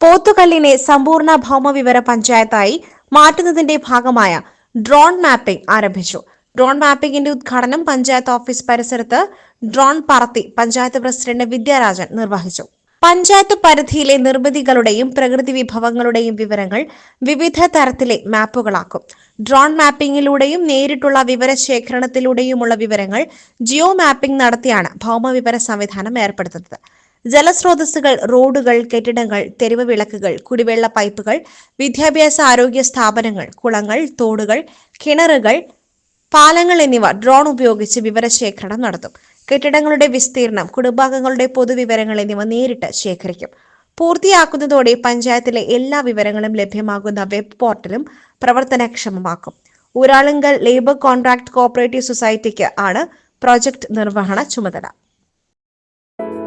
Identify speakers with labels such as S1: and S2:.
S1: പോത്തുകല്ലിനെ സമ്പൂർണ ഭൗമവിവര പഞ്ചായത്തായി മാറ്റുന്നതിന്റെ ഭാഗമായ ഡ്രോൺ മാപ്പിംഗ് ആരംഭിച്ചു. ഡ്രോൺ മാപ്പിംഗിന്റെ ഉദ്ഘാടനം പഞ്ചായത്ത് ഓഫീസ് പരിസരത്ത് ഡ്രോൺ പറത്തി പഞ്ചായത്ത് പ്രസിഡന്റ് വിദ്യാരാജൻ നിർവഹിച്ചു. പഞ്ചായത്ത് പരിധിയിലെ നിർമ്മിതികളുടെയും പ്രകൃതി വിഭവങ്ങളുടെയും വിവരങ്ങൾ വിവിധ തരത്തിലെ മാപ്പുകളാക്കും. ഡ്രോൺ മാപ്പിംഗിലൂടെയും നേരിട്ടുള്ള വിവരശേഖരണത്തിലൂടെയുമുള്ള വിവരങ്ങൾ ജിയോ മാപ്പിംഗ് നടത്തിയാണ് ഭൗമവിവര സംവിധാനം ഏർപ്പെടുത്തുന്നത്. ജലസ്രോതസ്സുകൾ റോഡുകൾ കെട്ടിടങ്ങൾ തെരുവ് വിളക്കുകൾ കുടിവെള്ള പൈപ്പുകൾ വിദ്യാഭ്യാസ ആരോഗ്യ സ്ഥാപനങ്ങൾ കുളങ്ങൾ തോടുകൾ കിണറുകൾ പാലങ്ങൾ എന്നിവ ഡ്രോൺ ഉപയോഗിച്ച് വിവരശേഖരണം നടത്തും. കെട്ടിടങ്ങളുടെ വിസ്തീർണം കുടുംബാംഗങ്ങളുടെ പൊതുവിവരങ്ങൾ എന്നിവ നേരിട്ട് ശേഖരിക്കും. പൂർത്തിയാക്കുന്നതോടെ പഞ്ചായത്തിലെ എല്ലാ വിവരങ്ങളും ലഭ്യമാകുന്ന വെബ് പോർട്ടലും പ്രവർത്തനക്ഷമമാക്കും. ഊരാളുങ്കൽ ലേബർ കോൺട്രാക്ട് കോഓപ്പറേറ്റീവ് സൊസൈറ്റിക്ക് ആണ് പ്രോജക്ട് നിർവഹണ ചുമതല.